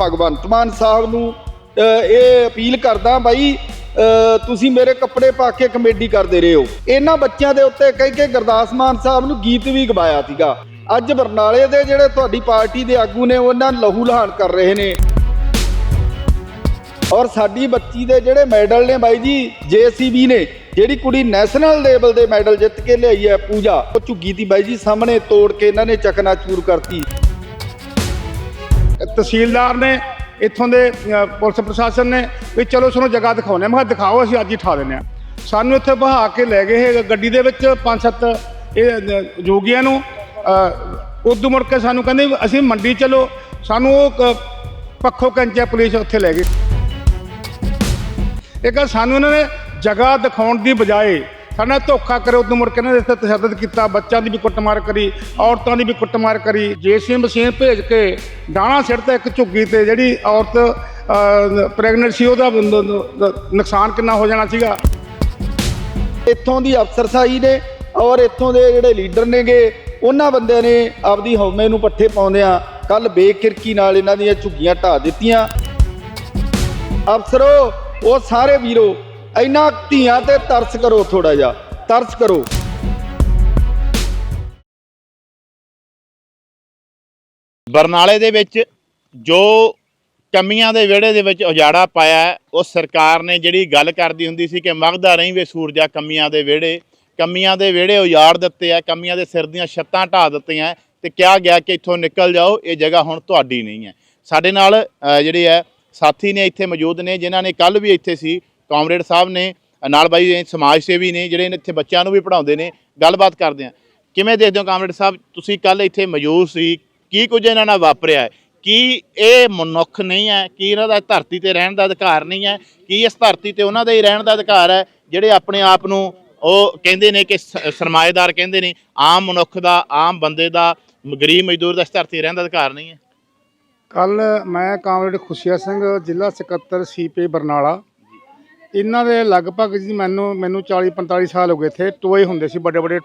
ਭਗਵੰਤ ਮਾਨ ਸਾਹਿਬ ਨੂੰ ਇਹ ਅਪੀਲ ਕਰਦਾ ਬਾਈ ਤੁਸੀਂ ਮੇਰੇ ਕੱਪੜੇ ਪਾ ਕੇ ਕਮੇਡੀ ਕਰਦੇ ਰਹੇ। ਹੋ ਇਹਨਾਂ ਬੱਚਿਆਂ ਦੇ ਉੱਤੇ ਕਹਿ ਕੇ ਗੁਰਦਾਸ ਮਾਨ ਸਾਹਿਬ ਨੂੰ ਗੀਤ ਵੀ ਗਵਾਇਆ ਸੀਗਾ। ਅੱਜ ਬਰਨਾਲੇ ਦੇ ਜਿਹੜੇ ਤੁਹਾਡੀ ਪਾਰਟੀ ਦੇ ਆਗੂ ਨੇ, ਉਹਨਾਂ ਲਹੂ ਲਹਾਨ ਕਰ ਰਹੇ ਨੇ। ਔਰ ਸਾਡੀ ਬੱਚੀ ਦੇ ਜਿਹੜੇ ਮੈਡਲ ਨੇ ਬਾਈ ਜੀ, ਜੇਸੀਬੀ ਨੇ, ਜਿਹੜੀ ਕੁੜੀ ਨੈਸ਼ਨਲ ਲੈਵਲ ਦੇ ਮੈਡਲ ਜਿੱਤ ਕੇ ਲਿਆਈ ਹੈ ਪੂਜਾ, ਉਹ ਝੁੱਗੀ ਦੀ ਬਾਈ ਜੀ ਸਾਹਮਣੇ ਤੋੜ ਕੇ ਇਹਨਾਂ ਨੇ ਚਕਨਾਚੂਰ ਕਰਤੀ। ਤਹਿਸੀਲਦਾਰ ਨੇ, ਇੱਥੋਂ ਦੇ ਪੁਲਿਸ ਪ੍ਰਸ਼ਾਸਨ ਨੇ ਵੀ ਚਲੋ ਸਾਨੂੰ ਜਗ੍ਹਾ ਦਿਖਾਉਣੇ ਮੈਂ ਕਿਹਾ ਦਿਖਾਓ, ਅਸੀਂ ਅੱਜ ਹੀ ਠਾ ਦਿੰਦੇ ਹਾਂ ਸਾਨੂੰ ਇੱਥੇ ਬਹਾ ਕੇ ਲੈ ਗਏ ਗੱਡੀ ਦੇ ਵਿੱਚ ਪੰਜ ਸੱਤ, ਇਹ ਜੋਗੀਆਂ ਨੂੰ। ਉਦੋਂ ਮੁੜ ਕੇ ਸਾਨੂੰ ਕਹਿੰਦੇ ਅਸੀਂ ਮੰਡੀ ਚਲੋ, ਸਾਨੂੰ ਉਹ ਕ- ਪੱਖੋ ਕੰਚਾ ਪੁਲਿਸ ਉੱਥੇ ਲੈ ਗਏ ਇਹ ਕਹਿੰਦਾ ਸਾਨੂੰ ਇਹਨਾਂ ਨੇ ਜਗ੍ਹਾ ਦਿਖਾਉਣ ਦੀ ਬਜਾਏ ਸਾਡੇ ਧੋਖਾ ਕਰੇ, ਉਦੋਂ ਮੁੜ ਕੇ ਇਹਨਾਂ ਦੇ ਇੱਥੇ ਤਸ਼ੱਦਦ ਕੀਤਾ, ਬੱਚਿਆਂ ਦੀ ਵੀ ਕੁੱਟਮਾਰ ਕਰੀ, ਔਰਤਾਂ ਦੀ ਵੀ ਕੁੱਟਮਾਰ ਕਰੀ। ਜੇਸੀ ਮਸ਼ੀਨ ਭੇਜ ਕੇ ਡਾਣਾ 'ਤੇ ਇੱਕ ਝੁੱਗੀ ਤੇ ਜਿਹੜੀ ਔਰਤ ਪ੍ਰੈਗਨੈਂਟ ਸੀ, ਉਹਦਾ ਨੁਕਸਾਨ ਕਿੰਨਾ ਹੋ ਜਾਣਾ ਸੀਗਾ। ਇੱਥੋਂ ਦੀ ਅਫਸਰਸ਼ਾਹੀ ਨੇ ਔਰ ਇੱਥੋਂ ਦੇ ਜਿਹੜੇ ਲੀਡਰ ਨੇਗੇ, ਉਹਨਾਂ ਬੰਦਿਆਂ ਨੇ ਆਪਦੀ ਹਉਮੈ ਨੂੰ ਪੱਠੇ ਪਾਉਂਦਿਆਂ ਕੱਲ ਬੇਕਿਰਕੀ ਨਾਲ ਇਹਨਾਂ ਦੀਆਂ ਝੁੱਗੀਆਂ ਢਾ ਦਿੱਤੀਆਂ। ਅਫਸਰੋ, ਉਹ ਸਾਰੇ ਵੀਰੋ ਇਹਨਾਂ ਧੀਆਂ ਤੇ ਤਰਸ ਕਰੋ ਥੋੜਾ ਜਿਹਾ, ਤਰਸ ਕਰੋ। ਬਰਨਾਲੇ ਦੇ ਵਿੱਚ ਜੋ ਕਮੀਆਂ ਦੇ ਵਿਹੜੇ ਦੇ ਵਿੱਚ ਉਜਾੜਾ ਪਾਇਆ ਉਹ ਸਰਕਾਰ ਨੇ ਜਿਹੜੀ ਗੱਲ ਕਰਦੀ ਹੁੰਦੀ ਸੀ ਕਿ ਮਗਦਾ ਨਹੀਂ ਵੇ ਸੂਰਜਾ ਕਮੀਆਂ ਦੇ ਵਿਹੜੇ, ਕਮੀਆਂ ਦੇ ਵਿਹੜੇ ਉਜਾੜ ਦਿੱਤੇ ਆ, ਕਮੀਆਂ ਦੇ ਸਿਰ ਦੀਆਂ ਛੱਤਾਂ ਢਾ ਦਿੱਤੀਆਂ ਤੇ ਕਿਹਾ ਗਿਆ ਕਿ ਇੱਥੋਂ ਨਿਕਲ ਜਾਓ, ਇਹ ਜਗ੍ਹਾ ਹੁਣ ਤੁਹਾਡੀ ਨਹੀਂ ਹੈ। ਸਾਡੇ ਨਾਲ ਜਿਹੜੇ ਹੈ, ਸਾਥੀ ਨੇ ਇੱਥੇ ਮੌਜੂਦ ਨੇ, ਜਿਨ੍ਹਾਂ ਨੇ ਕੱਲ ਵੀ ਇੱਥੇ ਸੀ ਕਾਮਰੇਡ ਸਾਹਿਬ ਨੇ, ਨਾਲ ਬਾਈ ਸਮਾਜ ਸੇਵੀ ਨੇ, ਜਿਹੜੇ ਇੱਥੇ ਬੱਚਿਆਂ ਨੂੰ ਵੀ ਪੜ੍ਹਾਉਂਦੇ ਨੇ, ਗੱਲਬਾਤ ਕਰਦੇ ਆ। ਕਿਵੇਂ ਦੇਖਦੇ ਹੋ ਕਾਮਰੇਡ ਸਾਹਿਬ, ਤੁਸੀਂ ਕੱਲ ਇੱਥੇ ਮੌਜੂਦ ਸੀ, ਕੀ ਕੁਝ ਇਹਨਾਂ ਨਾਲ ਵਾਪਰਿਆ? ਕੀ ਇਹ ਮਨੁੱਖ ਨਹੀਂ ਹੈ? ਕੀ ਇਹਨਾਂ ਦਾ ਧਰਤੀ ਤੇ ਰਹਿਣ ਦਾ ਅਧਿਕਾਰ ਨਹੀਂ ਹੈ? ਕੀ ਇਸ ਧਰਤੀ ਤੇ ਉਹਨਾਂ ਦਾ ਹੀ ਰਹਿਣ ਦਾ ਅਧਿਕਾਰ ਹੈ? ਜਿਹੜੇ ਆਪਣੇ ਆਪ ਨੂੰ ਉਹ ਕਹਿੰਦੇ ਨੇ ਕਿ ਸ- ਸਰਮਾਏਦਾਰ ਕਹਿੰਦੇ ਨੇ, ਆਮ ਮਨੁੱਖ ਦਾ, ਆਮ ਬੰਦੇ ਦਾ, ਗਰੀਬ ਮਜ਼ਦੂਰ ਦਾ ਇਸ ਧਰਤੀ ਤੇ ਰਹਿਣ ਦਾ ਅਧਿਕਾਰ ਨਹੀਂ ਹੈ। ਕੱਲ ਮੈਂ ਕਾਮਰੇਡ ਖੁਸ਼ੀਆ ਸਿੰਘ ਜ਼ਿਲ੍ਹਾ ਸਕੱਤਰ ਸੀਪੀ ਬਰਨਾਲਾ ਇਹਨਾਂ ਦੇ ਲਗਭਗ ਜੀ ਮੈਨੂੰ ਮੈਨੂੰ 40 45 ਸਾਲ ਹੋ ਗਏ ਇੱਥੇ। ਟੋਏ ਹੁੰਦੇ ਸੀ ਵੱਡੇ ਵੱਡੇ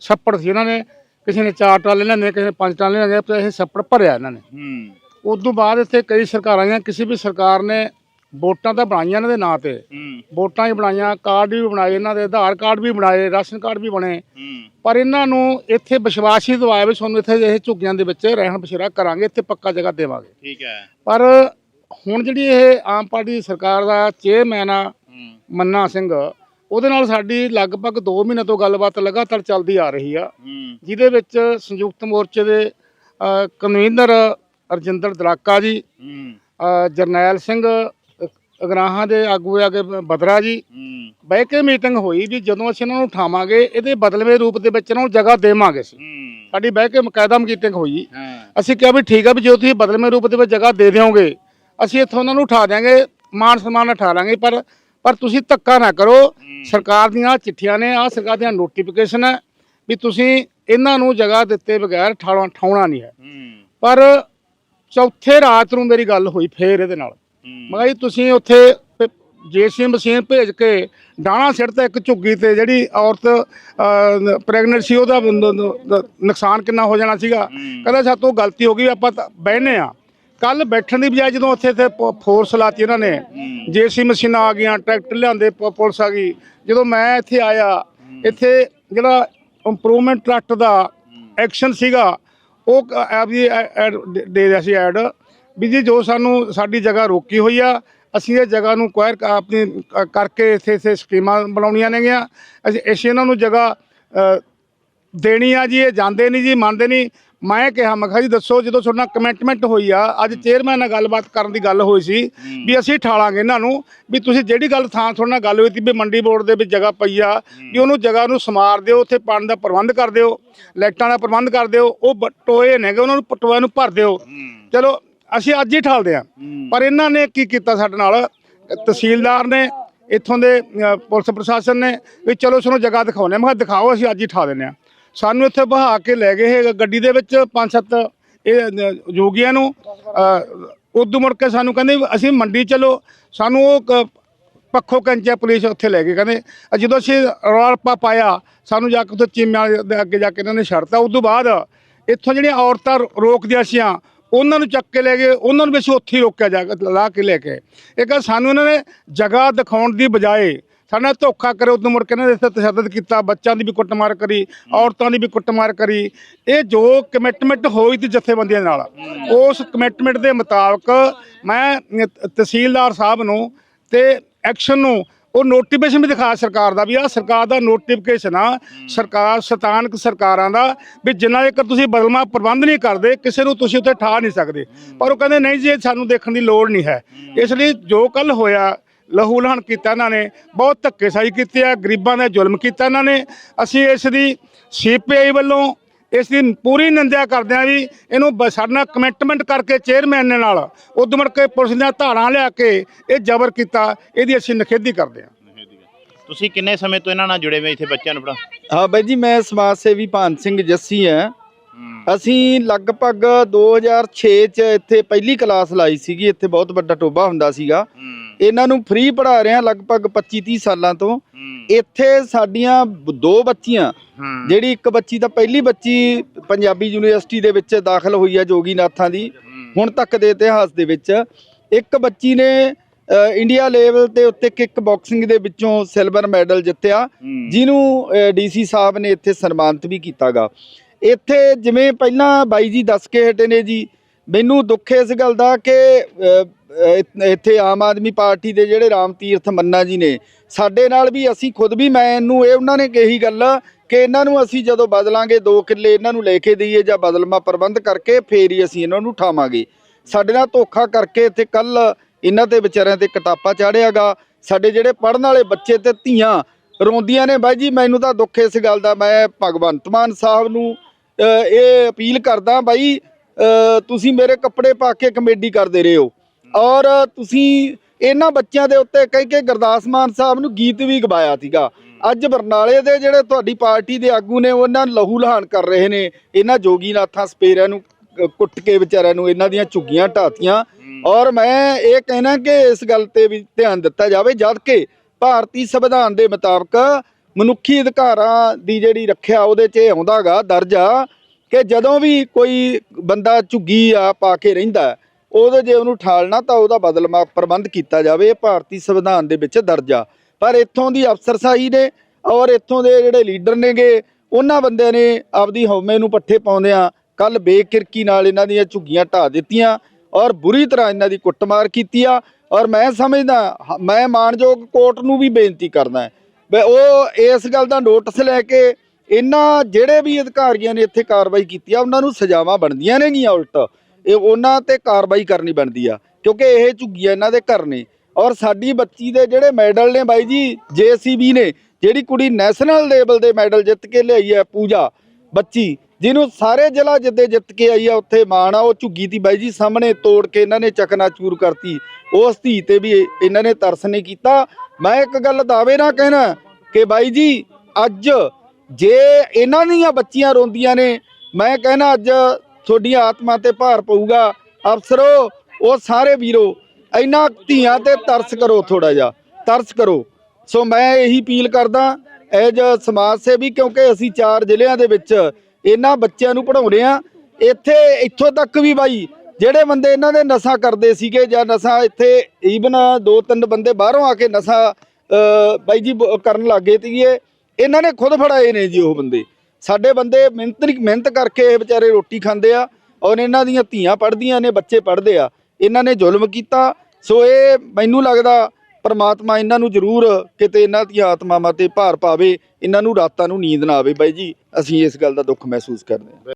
ਛੱਪੜ ਸੀ ਇਹਨਾਂ ਨੇ ਕਿਸੇ ਨੇ ਚਾਰ ਟਰਾਲੇ ਲੈਣੇ ਕਿਸੇ ਨੇ ਪੰਜ ਟਰਾਲੇ ਲੈਣੇ ਤੇ ਇਹ ਛੱਪੜ ਭਰਿਆ ਇਹਨਾਂ ਨੇ। ਹੂੰ। ਉਸ ਤੋਂ ਬਾਅਦ ਇੱਥੇ ਕਈ ਸਰਕਾਰਾਂ ਆਈਆਂ ਕਿਸੇ ਵੀ ਸਰਕਾਰ ਨੇ ਵੋਟਾਂ ਤਾਂ ਬਣਾਈਆਂ ਇਹਨਾਂ ਦੇ ਨਾਂ ਤੇ। ਹੂੰ। ਵੋਟਾਂ ਹੀ ਬਣਾਈਆਂ ਕਾਰਡ ਵੀ ਬਣਾਏ ਇਹਨਾਂ ਦੇ ਆਧਾਰ ਕਾਰਡ ਵੀ ਬਣਾਏ ਰਾਸ਼ਨ ਕਾਰਡ ਵੀ ਬਣੇ। ਹੂੰ। ਪਰ ਇਹਨਾਂ ਨੂੰ ਇੱਥੇ ਵਿਸ਼ਵਾਸ ਹੀ ਦਵਾਇਆ ਵੀ ਤੁਹਾਨੂੰ ਇੱਥੇ ਇਹ ਝੁੱਗੀਆਂ ਦੇ ਵਿੱਚ ਰਹਿਣ ਬਸੇਰਾ ਕਰਾਂਗੇ ਇੱਥੇ ਪੱਕਾ ਜਗ੍ਹਾ ਦੇਵਾਂਗੇ। ਠੀਕ ਹੈ। ਪਰ ਹੁਣ ਜਿਹੜੀ ਇਹ ਆਮ ਪਾਰਟੀ ਦੀ ਸਰਕਾਰ ਦਾ ਚੇਅਰਮੈਨ ਆ ਮੰਨਾ ਸਿੰਘ ਉਹਦੇ ਨਾਲ ਸਾਡੀ ਲਗਭਗ 2 ਮਹੀਨੇ ਤੋਂ ਗੱਲਬਾਤ ਲਗਾਤਾਰ ਚੱਲਦੀ ਆ ਰਹੀ ਆ। ਜਿਹਦੇ ਵਿੱਚ ਸੰਯੁਕਤ ਮੋਰਚੇ ਦੇ ਕਨਵੀਨਰ ਅਰਜਿੰਦਰ ਦਲਾਕਾ ਜੀ ਜਰਨੈਲ ਸਿੰਘ ਅਗਰਾਹਾਂ ਦੇ ਆਗੂ ਆਗੇ ਬਦਰਾ ਜੀ। ਬਹਿ ਕੇ ਮੀਟਿੰਗ ਹੋਈ ਵੀ ਜਦੋਂ ਅਸੀਂ ਇਹਨਾਂ ਨੂੰ ਉਠਾਵਾਂਗੇ ਇਹਦੇ ਬਦਲਵੇਂ ਰੂਪ ਦੇ ਵਿੱਚ ਇਹਨਾਂ ਨੂੰ ਜਗ੍ਹਾ ਦੇਵਾਂਗੇ ਸਾਡੀ ਬਹਿ ਕੇ ਮਕਾਇਦਾ ਮੀਟਿੰਗ ਹੋਈ। ਅਸੀਂ ਕਿਹਾ ਵੀ ਠੀਕ ਆ ਵੀ ਜੇ ਤੁਸੀਂ ਬਦਲਵੇਂ ਰੂਪ ਦੇ ਵਿੱਚ ਜਗ੍ਹਾ ਦੇ ਦਿਓਗੇ ਅਸੀਂ ਇੱਥੋਂ ਉਹਨਾਂ ਨੂੰ ਉਠਾ ਦਿਆਂਗੇ ਮਾਨ ਸਨਮਾਨ ਉਠਾ ਲਾਂਗੇ ਪਰ ਪਰ ਤੁਸੀਂ ਧੱਕਾ ਨਾ ਕਰੋ। ਸਰਕਾਰ ਦੀਆਂ ਚਿੱਠੀਆਂ ਨੇ ਆ ਸਰਕਾਰ ਦੀਆਂ ਨੋਟੀਫਿਕੇਸ਼ਨ ਹੈ ਵੀ ਤੁਸੀਂ ਇਹਨਾਂ ਨੂੰ ਜਗ੍ਹਾ ਦਿੱਤੇ ਬਗੈਰ ਠਾਣਾ ਠਾਉਣਾ ਨਹੀਂ ਹੈ। ਪਰ ਚੌਥੇ ਰਾਤ ਨੂੰ ਮੇਰੀ ਗੱਲ ਹੋਈ ਫੇਰ ਇਹਦੇ ਨਾਲ। ਮੈਂ ਕਿਹਾ ਜੀ ਤੁਸੀਂ ਉੱਥੇ ਜੇਸੀ ਮਸ਼ੀਨ ਭੇਜ ਕੇ ਡਾਣਾ ਸਿੱਟਦਾ ਇੱਕ ਝੁੱਗੀ ਤੇ ਜਿਹੜੀ ਔਰਤ ਪ੍ਰੈਗਨੈਂਟ ਸੀ ਉਹਦਾ ਨੁਕਸਾਨ ਕਿੰਨਾ ਹੋ ਜਾਣਾ ਸੀਗਾ। ਕਹਿੰਦਾ ਸਾਤੋਂ ਗਲਤੀ ਹੋ ਗਈ ਆਪਾਂ ਤਾਂ ਬਹਿਨੇ ਆ। ਕੱਲ ਬੈਠਣ ਦੀ ਬਜਾਏ ਜਦੋਂ ਉੱਥੇ ਤੇ ਫੋਰਸ ਲਾਤੀ ਇਹਨਾਂ ਨੇ ਜੇਸੀ ਮਸ਼ੀਨਾਂ ਆ ਗਈਆਂ ਟਰੈਕਟਰ ਲਿਆਂਦੇ ਪੁਲਿਸ ਆ ਗਈ। ਜਦੋਂ ਮੈਂ ਇੱਥੇ ਆਇਆ ਇੱਥੇ ਜਿਹੜਾ ਇੰਪਰੂਵਮੈਂਟ ਟਰੱਕ ਦਾ ਐਕਸ਼ਨ ਸੀਗਾ ਉਹ ਐ- ਐਡ ਦੇ- ਰਿਹਾ ਸੀ ਐਡ ਵੀ ਜੀ ਜੋ ਸਾਨੂੰ ਸਾਡੀ ਜਗ੍ਹਾ ਰੋਕੀ ਹੋਈ ਆ ਅਸੀਂ ਇਹ ਜਗ੍ਹਾ ਨੂੰ ਕੁਆਇਰ ਆਪਣੀ ਕਰਕੇ ਇੱਥੇ ਇੱਥੇ ਸਕੀਮਾਂ ਬਣਾਉਣੀਆਂ ਨੇਗੀਆਂ। ਅਸੀਂ ਇਹਨਾਂ ਨੂੰ ਜਗ੍ਹਾ ਦੇਣੀ ਆ ਜੀ ਇਹ ਜਾਂਦੇ ਨਹੀਂ ਜੀ ਮੰਨਦੇ ਨਹੀਂ। ਮੈਂ ਕਿਹਾ ਮੈਂ ਕਿਹਾ ਜੀ ਦੱਸੋ ਜਦੋਂ ਤੁਹਾਡੇ ਨਾਲ ਕਮਿਟਮੈਂਟ ਹੋਈ ਆ ਅੱਜ ਚੇਅਰਮੈਨ ਨਾਲ ਗੱਲਬਾਤ ਕਰਨ ਦੀ ਗੱਲ ਹੋਈ ਸੀ ਵੀ ਅਸੀਂ ਠਾਲਾਂਗੇ ਇਹਨਾਂ ਨੂੰ ਵੀ ਤੁਸੀਂ ਜਿਹੜੀ ਗੱਲ ਥਾਂ ਤੁਹਾਡੇ ਨਾਲ ਗੱਲ ਹੋਈ ਸੀ ਵੀ ਮੰਡੀ ਬੋਰਡ ਦੇ ਵਿੱਚ ਜਗ੍ਹਾ ਪਈ ਆ ਵੀ ਉਹਨੂੰ ਜਗ੍ਹਾ ਨੂੰ ਸਮਾਰ ਦਿਓ ਉੱਥੇ ਪਾਣੀ ਦਾ ਪ੍ਰਬੰਧ ਕਰ ਦਿਓ ਲਾਈਟਾਂ ਦਾ ਪ੍ਰਬੰਧ ਕਰ ਦਿਓ ਉਹ ਟੋਏ ਨੇਗੇ ਉਹਨਾਂ ਨੂੰ ਟੋਏ ਨੂੰ ਭਰ ਦਿਓ। ਚਲੋ ਅਸੀਂ ਅੱਜ ਹੀ ਠਾਲਦੇ ਆ। ਪਰ ਇਹਨਾਂ ਨੇ ਕੀ ਕੀਤਾ ਸਾਡੇ ਨਾਲ? ਤਹਿਸੀਲਦਾਰ ਨੇ ਇੱਥੋਂ ਦੇ ਪੁਲਿਸ ਪ੍ਰਸ਼ਾਸਨ ਨੇ ਵੀ ਚਲੋ ਸਾਨੂੰ ਜਗ੍ਹਾ ਦਿਖਾਉਣੇ ਮੈਂ ਕਿਹਾ ਦਿਖਾਓ ਅਸੀਂ ਅੱਜ ਹੀ ਠਾ ਦਿੰਦੇ ਆ। ਸਾਨੂੰ ਇੱਥੇ ਬਹਾ ਕੇ ਲੈ ਗਏ ਇਹ ਗੱਡੀ ਦੇ ਵਿੱਚ ਪੰਜ ਸੱਤ ਇਹ ਅ, ਜੋਗੀਆਂ ਨੂੰ। ਉਦੋਂ ਮੁੜ ਕੇ ਸਾਨੂੰ ਕਹਿੰਦੇ ਅਸੀਂ ਮੰਡੀ ਚਲੋ ਸਾਨੂੰ ਉਹ ਕ- ਪੱਖੋ ਕੰਚਾ ਪੁਲਿਸ ਉੱਥੇ ਲੈ ਗਏ। ਕਹਿੰਦੇ ਜਦੋਂ ਅਸੀਂ ਰੌਲਾ ਪਾਇਆ ਸਾਨੂੰ ਜਾ ਕੇ ਉੱਥੇ ਚੀਮਿਆਂ ਦੇ ਅੱਗੇ ਜਾ ਕੇ ਇਹਨਾਂ ਨੇ ਛੱਡਤਾ। ਉਸ ਤੋਂ ਬਾਅਦ ਇੱਥੋਂ ਜਿਹੜੀਆਂ ਔਰਤਾਂ ਰੋ- ਰੋਕਦੀਆਂ ਸੀਆਂ ਉਹਨਾਂ ਨੂੰ ਚੱਕ ਕੇ ਲੈ ਗਏ। ਉਹਨਾਂ ਨੂੰ ਵੀ ਅਸੀਂ ਉੱਥੇ ਹੀ ਰੋਕਿਆ ਜਾ ਲਾ ਕੇ ਲੈ ਕੇ। ਇਹ ਗੱਲ ਸਾਨੂੰ ਇਹਨਾਂ ਨੇ ਜਗ੍ਹਾ ਦਿਖਾਉਣ ਦੀ ਬਜਾਏ ਸਾਡੇ ਧੋਖਾ ਕਰੇ ਉਦੋਂ ਮੁੜ ਕੇ ਇਹਨਾਂ ਦੇ ਇੱਥੇ ਤਸ਼ੱਦਦ ਕੀਤਾ ਬੱਚਿਆਂ ਦੀ ਵੀ ਕੁੱਟਮਾਰ ਕਰੀ ਔਰਤਾਂ ਦੀ ਵੀ ਕੁੱਟਮਾਰ ਕਰੀ। ਇਹ ਜੋ ਕਮਿਟਮੈਂਟ ਹੋਈ ਸੀ ਜਥੇਬੰਦੀਆਂ ਨਾਲ ਉਸ ਕਮਿਟਮੈਂਟ ਦੇ ਮੁਤਾਬਕ ਮੈਂ ਤਹਿਸੀਲਦਾਰ ਸਾਹਿਬ ਨੂੰ ਤੇ ਐਕਸ਼ਨ ਨੂੰ ਉਹ ਨੋਟੀਫਿਕੇਸ਼ਨ ਵੀ ਦਿਖਾ ਸਰਕਾਰ ਦਾ ਵੀ ਆ ਸਰਕਾਰ ਦਾ ਨੋਟੀਫਿਕੇਸ਼ਨ ਆ ਸਰਕਾਰ ਸਤਾਨਕ ਸਰਕਾਰਾਂ ਦਾ ਵੀ ਜਿੰਨਾ ਚਿਰ ਤੁਸੀਂ ਬਦਲਮਾ ਪ੍ਰਬੰਧ ਨਹੀਂ ਕਰਦੇ ਕਿਸੇ ਨੂੰ ਤੁਸੀਂ ਉੱਥੇ ਠਾ ਨਹੀਂ ਸਕਦੇ। ਪਰ ਉਹ ਕਹਿੰਦੇ ਨਹੀਂ ਜੀ ਇਹ ਸਾਨੂੰ ਦੇਖਣ ਦੀ ਲੋੜ ਨਹੀਂ ਹੈ। ਇਸ ਲਈ ਜੋ ਕੱਲ ਹੋਇਆ ਲਹੂ ਲਹਣ ਕੀਤਾ ਇਹਨਾਂ ਨੇ ਬਹੁਤ ਧੱਕੇਸ਼ਾਹੀ ਕੀਤੀ ਆ ਗਰੀਬਾਂ ਦਾ ਜ਼ੁਲਮ ਕੀਤਾ ਇਹਨਾਂ ਨੇ। ਅਸੀਂ ਇਸ ਦੀ ਸੀਪੀਆਈ ਵੱਲੋਂ ਇਸ ਦੀ ਪੂਰੀ ਨਿੰਦਿਆ ਕਰਦੇ ਆ ਵੀ ਇਹਨੂੰ ਸਾਡੇ ਨਾਲ ਕਮਿਟਮੈਂਟ ਕਰਕੇ ਚੇਅਰਮੈਨ ਨੇ ਨਾਲ ਉਦੋਂ ਮੁੜ ਕੇ ਪੁਲਿਸ ਦੀਆਂ ਧਾਰਾਂ ਲਿਆ ਕੇ ਇਹ ਜ਼ਬਰ ਕੀਤਾ ਇਹਦੀ ਅਸੀਂ ਨਿਖੇਧੀ ਕਰਦੇ ਹਾਂ। ਤੁਸੀਂ ਕਿੰਨੇ ਸਮੇਂ ਤੋਂ ਇਹਨਾਂ ਨਾਲ ਜੁੜੇ ਹੋਏ ਇੱਥੇ ਬੱਚਿਆਂ ਨੂੰ ਪੜਾ ਹਾਂ ਬਾਈ ਜੀ ਮੈਂ ਸਮਾਜ ਸੇਵੀ ਭਾਨ ਸਿੰਘ ਜੱਸੀ ਹਾਂ। ਅਸੀਂ ਲਗਭਗ 2006 ਚ ਇੱਥੇ ਪਹਿਲੀ ਕਲਾਸ ਲਾਈ ਸੀਗੀ ਇੱਥੇ ਬਹੁਤ ਵੱਡਾ ਟੋਬਾ ਹੁੰਦਾ ਸੀਗਾ। ਇਹਨਾਂ ਨੂੰ ਫ੍ਰੀ ਪੜ੍ਹਾ ਰਹੇ ਹਾਂ ਲਗਭਗ 25 30 ਸਾਲਾਂ ਤੋਂ। ਇੱਥੇ ਸਾਡੀਆਂ ਦੋ ਬੱਚੀਆਂ ਜਿਹੜੀ ਇੱਕ ਬੱਚੀ ਤਾਂ ਪਹਿਲੀ ਬੱਚੀ ਪੰਜਾਬੀ ਯੂਨੀਵਰਸਿਟੀ ਦੇ ਵਿੱਚ ਦਾਖਲ ਹੋਈ ਹੈ ਜੋਗੀ ਨਾਥਾਂ ਦੀ ਹੁਣ ਤੱਕ ਦੇ ਇਤਿਹਾਸ ਦੇ ਵਿੱਚ। ਇੱਕ ਬੱਚੀ ਨੇ ਇੰਡੀਆ ਲੈਵਲ ਤੇ ਉੱਤੇ ਕਿੱਕ ਬਾਕਸਿੰਗ ਦੇ ਵਿੱਚੋਂ ਸਿਲਵਰ ਮੈਡਲ ਜਿੱਤਿਆ। ਜਿਹਨੂੰ ਡੀਸੀ ਸਾਹਿਬ ਨੇ ਇੱਥੇ ਸਨਮਾਨਿਤ ਵੀ ਕੀਤਾਗਾ। ਇੱਥੇ ਜਿਵੇਂ ਪਹਿਲਾਂ ਬਾਈ ਜੀ ਦੱਸ ਕੇ ਹਟੇ ਨੇ ਜੀ ਮੈਨੂੰ ਦੁੱਖ ਇਸ ਗੱਲ ਦਾ ਕਿ ਇੱਥੇ ਆਮ ਆਦਮੀ ਪਾਰਟੀ ਦੇ ਜਿਹੜੇ ਰਾਮ ਤੀਰਥ ਮੰਨਾ ਜੀ ਨੇ, ਸਾਡੇ ਨਾਲ ਵੀ ਅਸੀਂ ਖੁਦ ਵੀ ਮੈਂ ਇਹਨੂੰ ਇਹ ਉਹਨਾਂ ਨੇ ਕਹੀ ਗੱਲ ਕਿ ਇਹਨਾਂ ਨੂੰ ਅਸੀਂ ਜਦੋਂ ਬਦਲਾਂਗੇ ਦੋ ਕਿੱਲੇ ਇਹਨਾਂ ਨੂੰ ਲੈ ਕੇ ਦਈਏ ਜਾਂ ਬਦਲਮਾ ਪ੍ਰਬੰਧ ਕਰਕੇ ਫੇਰ ਹੀ ਅਸੀਂ ਇਹਨਾਂ ਨੂੰ ਉਠਾਵਾਂਗੇ। ਸਾਡੇ ਨਾਲ ਧੋਖਾ ਕਰਕੇ ਇੱਥੇ ਕੱਲ ਇਹਨਾਂ ਤੇ ਵਿਚਾਰਿਆਂ ਤੇ ਕਟਾਪਾ ਚਾੜਿਆਗਾ। ਸਾਡੇ ਜਿਹੜੇ ਪੜਨ ਵਾਲੇ ਬੱਚੇ ਤੇ ਧੀਆਂ ਰੋਂਦੀਆਂ ਨੇ, ਬਾਈ ਜੀ ਮੈਨੂੰ ਤਾਂ ਦੁੱਖ ਇਸ ਗੱਲ ਦਾ, ਮੈਂ ਭਗਵੰਤ ਮਾਨ ਸਾਹਿਬ ਨੂੰ ਇਹ ਅਪੀਲ ਕਰਦਾ ਬਾਈ ਤੁਸੀਂ ਮੇਰੇ ਕੱਪੜੇ ਪਾ ਕੇ ਕਮੇਡੀ ਕਰਦੇ ਰਹੇ। ਹੋ ਔਰ ਤੁਸੀਂ ਇਹਨਾਂ ਬੱਚਿਆਂ ਦੇ ਉੱਤੇ ਕਹਿ ਕੇ ਗੁਰਦਾਸ ਮਾਨ ਸਾਹਿਬ ਨੂੰ ਗੀਤ ਵੀ ਗਵਾਇਆ ਸੀਗਾ। ਅੱਜ ਬਰਨਾਲੇ ਦੇ ਜਿਹੜੇ ਤੁਹਾਡੀ ਪਾਰਟੀ ਦੇ ਆਗੂ ਨੇ ਉਹਨਾਂ ਲਹੂ ਲਹਾਨ ਕਰ ਰਹੇ ਨੇ। ਇਹਨਾਂ ਜੋਗੀਨਾਥਾਂ ਸਪੇਰਿਆਂ ਨੂੰ ਕੁੱਟ ਕੇ ਵਿਚਾਰਿਆਂ ਨੂੰ ਇਹਨਾਂ ਦੀਆਂ ਝੁੱਗੀਆਂ ਢਾਤੀਆਂ। ਔਰ ਮੈਂ ਇਹ ਕਹਿਣਾ ਕਿ ਇਸ ਗੱਲ ਤੇ ਵੀ ਧਿਆਨ ਦਿੱਤਾ ਜਾਵੇ ਜਦ ਕਿ ਭਾਰਤੀ ਸੰਵਿਧਾਨ ਦੇ ਮੁਤਾਬਕ ਮਨੁੱਖੀ ਅਧਿਕਾਰਾਂ ਦੀ ਜਿਹੜੀ ਰੱਖਿਆ ਉਹਦੇ 'ਚ ਇਹ ਆਉਂਦਾਗਾ ਦਰਜਾ ਕਿ ਜਦੋਂ ਵੀ ਕੋਈ ਬੰਦਾ ਝੁੱਗੀ ਆ ਪਾ ਕੇ ਰਹਿੰਦਾ ਉਹਦੇ ਜੇ ਉਹਨੂੰ ਠਾਲਣਾ ਤਾਂ ਉਹਦਾ ਬਦਲਮਾ ਪ੍ਰਬੰਧ ਕੀਤਾ ਜਾਵੇ, ਇਹ ਭਾਰਤੀ ਸੰਵਿਧਾਨ ਦੇ ਵਿੱਚ ਦਰਜ। ਆ ਪਰ ਇੱਥੋਂ ਦੀ ਅਫਸਰਸ਼ਾਹੀ ਨੇ ਔਰ ਇੱਥੋਂ ਦੇ ਜਿਹੜੇ ਲੀਡਰ ਨੇਗੇ, ਉਹਨਾਂ ਬੰਦਿਆਂ ਨੇ ਆਪਦੀ ਹਉਮੈ ਨੂੰ ਪੱਠੇ ਪਾਉਂਦਿਆਂ ਕੱਲ ਬੇਕਿਰਕੀ ਨਾਲ ਇਹਨਾਂ ਦੀਆਂ ਝੁੱਗੀਆਂ ਢਾ ਦਿੱਤੀਆਂ ਔਰ ਬੁਰੀ ਤਰ੍ਹਾਂ ਇਹਨਾਂ ਦੀ ਕੁੱਟਮਾਰ ਕੀਤੀ ਆ। ਔਰ ਮੈਂ ਸਮਝਦਾ, ਹ- ਮੈਂ ਮਾਨਯੋਗ ਕੋਰਟ ਨੂੰ ਵੀ ਬੇਨਤੀ ਕਰਦਾ ਹੈ। ਉਹ ਇਸ ਗੱਲ ਦਾ ਨੋਟਿਸ ਲੈ ਕੇ ਇਹਨਾਂ ਜਿਹੜੇ ਵੀ ਅਧਿਕਾਰੀਆਂ ਨੇ ਇੱਥੇ ਕਾਰਵਾਈ ਕੀਤੀ ਆ, ਉਹਨਾਂ ਨੂੰ ਸਜ਼ਾਵਾਂ ਬਣਦੀਆਂ ਨੇਗੀਆਂ ਉਲਟ। ਇਹ ਉਹਨਾਂ ਤੇ ਕਾਰਵਾਈ ਕਰਨੀ ਬਣਦੀ ਆ, ਕਿਉਂਕਿ ਇਹ ਝੁੱਗੀਆਂ ਇਹਨਾਂ ਦੇ ਘਰ ਨੇ। ਔਰ ਸਾਡੀ ਬੱਚੀ ਦੇ ਜਿਹੜੇ ਮੈਡਲ ਨੇ ਬਾਈ ਜੀ, ਜੇਸੀਬੀ ਨੇ, ਜਿਹੜੀ ਕੁੜੀ ਨੈਸ਼ਨਲ ਲੈਵਲ ਦੇ ਮੈਡਲ ਜਿੱਤ ਕੇ ਲਿਆਈ ਹੈ ਪੂਜਾ, ਬੱਚੀ, ਜਿਹਨੂੰ ਸਾਰੇ ਜ਼ਿਲ੍ਹਾ ਜਿੱਦੇ ਜਿੱਤ ਕੇ ਆਈ ਆ, ਉੱਥੇ ਮਾਣ ਆ, ਉਹ ਝੁੱਗੀ ਤੀ ਬਾਈ ਜੀ ਸਾਹਮਣੇ ਤੋੜ ਕੇ ਇਹਨਾਂ ਨੇ ਚਕਨਾਚੂਰ ਕਰਤੀ। ਉਸ ਧੀ ਤੇ ਵੀ ਇਹਨਾਂ ਨੇ ਤਰਸ ਨਹੀਂ ਕੀਤਾ। ਮੈਂ ਇੱਕ ਗੱਲ ਦਾਅਵੇ ਨਾਲ ਕਹਿਣਾ, ਕਿ ਬਾਈ ਜੀ, ਅੱਜ ਜੇ ਇਹਨਾਂ ਦੀਆਂ ਬੱਚੀਆਂ ਰੋਂਦੀਆਂ ਨੇ, ਮੈਂ ਕਹਿਣਾ ਅੱਜ ਤੁਹਾਡੀਆਂ ਆਤਮਾ ਤੇ ਭਾਰ ਪਊਗਾ। ਅਫਸਰੋ, ਉਹ ਸਾਰੇ ਵੀਰੋ, ਇਹਨਾਂ ਧੀਆਂ ਤੇ ਤਰਸ ਕਰੋ ਥੋੜਾ ਜਿਹਾ, ਤਰਸ ਕਰੋ। ਸੋ ਮੈਂ ਇਹੀ ਅਪੀਲ ਕਰਦਾ ਐਜ ਸਮਾਜ ਸੇਵੀ, ਕਿਉਂਕਿ ਅਸੀਂ ਚਾਰ ਜ਼ਿਲ੍ਹਿਆਂ ਦੇ ਵਿੱਚ ਇਹਨਾਂ ਬੱਚਿਆਂ ਨੂੰ ਪੜਾਉਂਦੇ ਆ ਇੱਥੇ, ਇੱਥੋਂ ਤੱਕ ਵੀ ਬਾਈ, ਜਿਹੜੇ ਬੰਦੇ ਇਹਨਾਂ ਦੇ ਨਸ਼ਾ ਕਰਦੇ ਸੀਗੇ, ਜਾਂ ਨਸ਼ਾ ਇੱਥੇ ਈਵਨ ਦੋ ਤਿੰਨ ਬੰਦੇ ਬਾਹਰੋਂ ਆ ਕੇ ਨਸ਼ਾ ਬਾਈ ਜੀ, ਬ- ਕਰਨ ਲੱਗੇ ਸੀਗੇ, ਇਹਨਾਂ ਨੇ ਖੁਦ ਫੜਾਏ ਨੇ ਜੀ ਉਹ ਬੰਦੇ। ਸਾਡੇ ਬੰਦੇ ਮਿਹਨਤ ਨਹੀਂ- ਮਿਹਨਤ ਕਰਕੇ ਇਹ ਵਿਚਾਰੇ ਰੋਟੀ ਖਾਂਦੇ ਆ ਔਰ ਇਹਨਾਂ ਦੀਆਂ ਧੀਆਂ ਪੜ੍ਹਦੀਆਂ ਨੇ, ਬੱਚੇ ਪੜ੍ਹਦੇ ਆ। ਇਹਨਾਂ ਨੇ ਜ਼ੁਲਮ ਕੀਤਾ। ਸੋ ਇਹ ਮੈਨੂੰ ਲੱਗਦਾ ਪਰਮਾਤਮਾ ਇਹਨਾਂ ਨੂੰ ਜ਼ਰੂਰ ਕਿਤੇ ਇਹਨਾਂ ਦੀਆਂ ਆਤਮਾਵਾਂ ਤੇ ਭਾਰ ਪਾਵੇ, ਇਹਨਾਂ ਨੂੰ ਰਾਤਾਂ ਨੂੰ ਨੀਂਦ ਨਾ ਆਵੇ ਬਾਈ ਜੀ। ਅਸੀਂ ਇਸ ਗੱਲ ਦਾ ਦੁੱਖ ਮਹਿਸੂਸ ਕਰਦੇ ਹਾਂ।